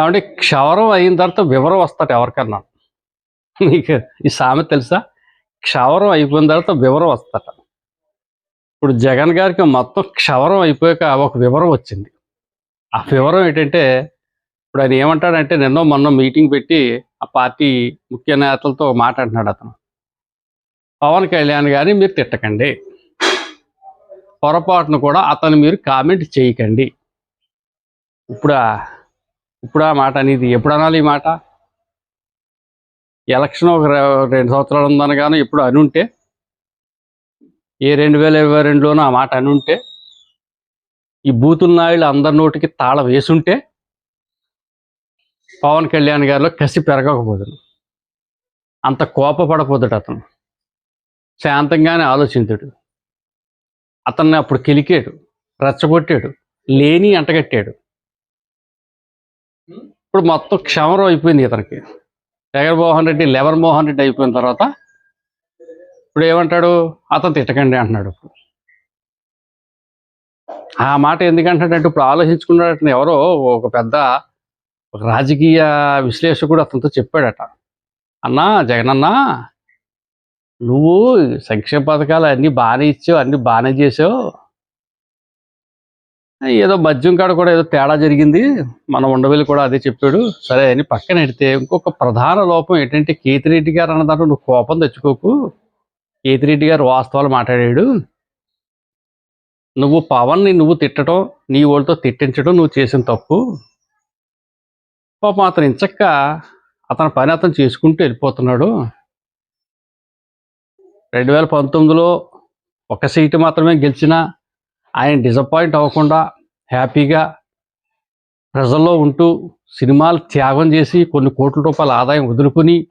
అంటే క్షవరం అయిన తర్వాత వివరం వస్తాడు ఎవరికన్నా. నీకు ఈ సామెత తెలుసా? క్షవరం అయిపోయిన తర్వాత వివరం వస్తాట. ఇప్పుడు జగన్ గారికి మొత్తం క్షవరం అయిపోయాక ఒక వివరం వచ్చింది. ఆ వివరం ఏంటంటే ఇప్పుడు ఆయన ఏమంటాడంటే నిన్నో మొన్న మీటింగ్ పెట్టి ఆ పార్టీ ముఖ్య నేతలతో మాట్లాడినాడు అతను. పవన్ కళ్యాణ్ గారిని మీరు తిట్టకండి. పొరపాటును కూడా అతను మీరు కామెంట్ చేయకండి. ఇప్పుడా ఇప్పుడు ఆ మాట అనేది ఎప్పుడు అనాలి ఈ మాట? ఎలక్షన్ ఒక రెండు సంవత్సరాలు ఉందనగానే ఎప్పుడు అనుంటే ఏ రెండు వేల ఇరవై రెండులోనూ ఆ మాట అనుంటే ఈ బూతుల నాయుడు అందరి నోటికి తాళం వేసుంటే పవన్ కళ్యాణ్ గారిలో కసి పెరగకపోదును. అంత కోపపడపోదుడు అతను. శాంతంగానే ఆలోచించాడు. అతన్ని అప్పుడు కిలికాడు రెచ్చగొట్టాడు లేని అంటగట్టాడు ఇప్పుడు మొత్తం క్షమరం అయిపోయింది ఇతనికి. జగన్మోహన్ రెడ్డి లెవర్ మోహన్ రెడ్డి అయిపోయిన తర్వాత ఇప్పుడు ఏమంటాడు? అతను తిట్టకండి అంటున్నాడు ఇప్పుడు. ఆ మాట ఎందుకంటాడంటే ఇప్పుడు ఆలోచించుకున్నాడు ఎవరో ఒక పెద్ద ఒక రాజకీయ విశ్లేషకుడు అతనితో చెప్పాడట. అన్నా జగనన్న నువ్వు సంక్షేమ పథకాలు అన్నీ బాగానే ఇచ్చావు అన్నీ బాగానే చేసావు. ఏదో మద్యం కాడ కూడా ఏదో తేడా జరిగింది. మన ఉండవల్లి కూడా అదే చెప్పాడు. సరే అని పక్కన పెడితే ఇంకొక ప్రధాన లోపం ఏంటంటే కేతిరెడ్డి గారు అన్న దాంట్లో నువ్వు కోపం తెచ్చుకోకు. కేతిరెడ్డి గారు వాస్తవాలు మాట్లాడాడు. నువ్వు పవన్ని నువ్వు తిట్టడం నీ వాళ్ళతో తిట్టించడం నువ్వు చేసిన తప్పు. పాపం అతను ఇంచక్క అతని పని అతను చేసుకుంటూ వెళ్ళిపోతున్నాడు. రెండు వేల పంతొమ్మిదిలో ఒక సీటు మాత్రమే గెలిచినా ఆయన డిసప్పాయింట్ అవ్వకుండా హ్యాపీగా ప్రజల్లో ఉంటూ సినిమాలు త్యాగం చేసి కొన్ని కోట్ల రూపాయల ఆదాయం వదులుకుని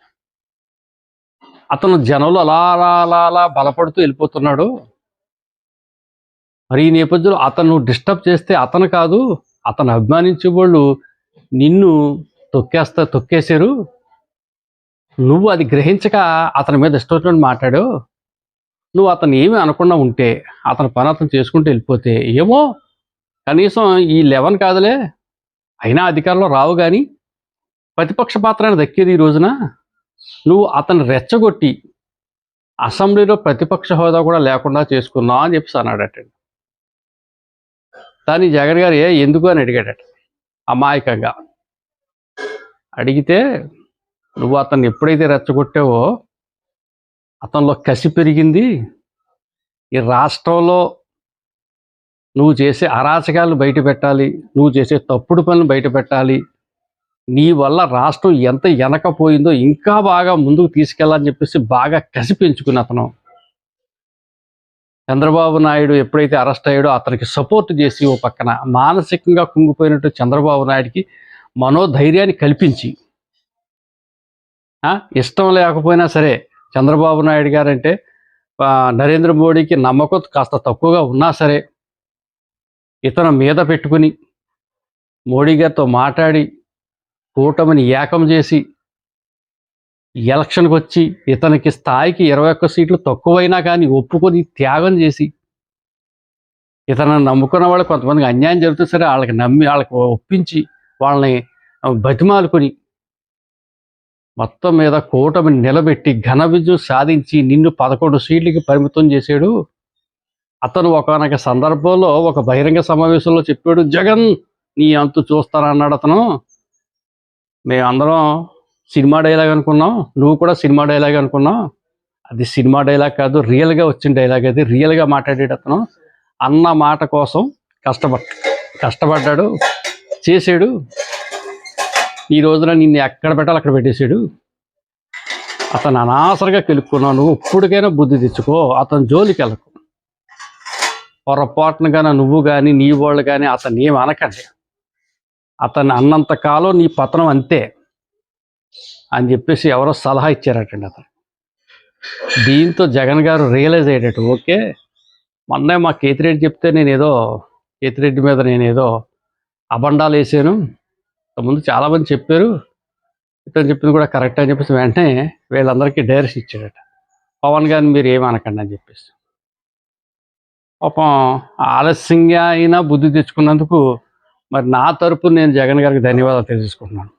అతను జనంలో అలా అలా అలా అలా బలపడుతూ వెళ్ళిపోతున్నాడు. మరి ఈ నేపథ్యంలో అతను డిస్టర్బ్ చేస్తే అతను కాదు అతను అభిమానించే వాళ్ళు నిన్ను తొక్కేస్తా తొక్కేశారు. నువ్వు అది గ్రహించక అతని మీద ఇష్టం మాట్లాడావు. నువ్వు అతను ఏమీ అనకుండా ఉంటే అతని పని అతను చేసుకుంటూ వెళ్ళిపోతే ఏమో కనీసం ఈ లెవెన్ కాదులే అయినా అధికారంలో రావు కానీ ప్రతిపక్ష పాత్ర దక్కేది ఈ రోజున. నువ్వు అతను రెచ్చగొట్టి అసెంబ్లీలో ప్రతిపక్ష హోదా కూడా లేకుండా చేసుకున్నావు అని చెప్పి అన్నాడట. దాన్ని జగన్ గారు ఏ ఎందుకు అని అడిగాడట అమాయకంగా. అడిగితే నువ్వు అతన్ని ఎప్పుడైతే రెచ్చగొట్టావో అతనిలో కసి పెరిగింది. ఈ రాష్ట్రంలో నువ్వు చేసే అరాచకాలను బయట పెట్టాలి నువ్వు చేసే తప్పుడు పనులు బయట పెట్టాలి. నీ వల్ల రాష్ట్రం ఎంత వెనకపోయిందో ఇంకా బాగా ముందుకు తీసుకెళ్ళాలని చెప్పేసి బాగా కసి పెంచుకుని అతను. చంద్రబాబు నాయుడు ఎప్పుడైతే అరెస్ట్ అయ్యాడో అతనికి సపోర్ట్ చేసి ఓ పక్కన మానసికంగా కుంగిపోయినట్టు చంద్రబాబు నాయుడికి మనోధైర్యాన్ని కల్పించి ఇష్టం లేకపోయినా సరే చంద్రబాబు నాయుడు గారంటే నరేంద్ర మోడీకి నమ్మకం కాస్త తక్కువగా ఉన్నా సరే ఇతను మీద పెట్టుకుని మోడీ గారితో మాట్లాడి కూటమిని ఏకం చేసి ఎలక్షన్కి వచ్చి ఇతనికి స్థాయికి ఇరవై ఒక్క సీట్లు తక్కువైనా కానీ ఒప్పుకొని త్యాగం చేసి ఇతను నమ్ముకున్న వాళ్ళు కొంతమందికి అన్యాయం జరుగుతుంది సరే వాళ్ళకి నమ్మి వాళ్ళకి ఒప్పించి వాళ్ళని బతిమాలుకొని మొత్తం మీద కూటమిని నిలబెట్టి ఘన విజయం సాధించి నిన్ను పదకొండు సీట్లకి పరిమితం చేశాడు. అతను ఒకనొక సందర్భంలో ఒక బహిరంగ సమావేశంలో చెప్పాడు జగన్ నీ అంతు చూస్తానన్నాడు అతను. మేమందరం సినిమా డైలాగ్ అనుకున్నాం. నువ్వు కూడా సినిమా డైలాగ్ అనుకున్నావు. అది సినిమా డైలాగ్ కాదు రియల్గా వచ్చిన డైలాగ్ అది రియల్గా మాట్లాడాడు అతను. అన్న మాట కోసం కష్టపడ్ కష్టపడ్డాడు చేసాడు ఈ రోజున నిన్ను ఎక్కడ పెట్టాలి అక్కడ పెట్టేశాడు. అతను అనవసరంగా కెలుక్కున్నాను నువ్వు ఇప్పటికైనా బుద్ధి తెచ్చుకో. అతను జోలికి వెళ్ళకు. పొరపాటున కానీ నువ్వు కానీ నీ వాళ్ళు కానీ అతను ఏం అనకండి. అతను అన్నంత కాలం నీ పతనం అంతే అని చెప్పేసి ఎవరో సలహా ఇచ్చారటండి అతను. దీంతో జగన్ గారు రియలైజ్ అయ్యేటట్టు ఓకే? మొన్నే మా కేతిరెడ్డి చెప్తే నేను ఏదో కేతిరెడ్డి మీద నేనేదో అబండాలు వేసాను. ముందు చాలామంది చెప్పారు ఇతను చెప్పింది కూడా కరెక్ట్ అని చెప్పేసి వెంటనే వీళ్ళందరికీ డైరెక్షన్ ఇచ్చాడట. పవన్ గారిని మీరు ఏమనకండి అని చెప్పేసి. పాపం ఆలస్యంగా అయినా బుద్ధి తెచ్చుకున్నందుకు మరి నా తరపు నేను జగన్ గారికి ధన్యవాదాలు తెలుసుకుంటున్నాను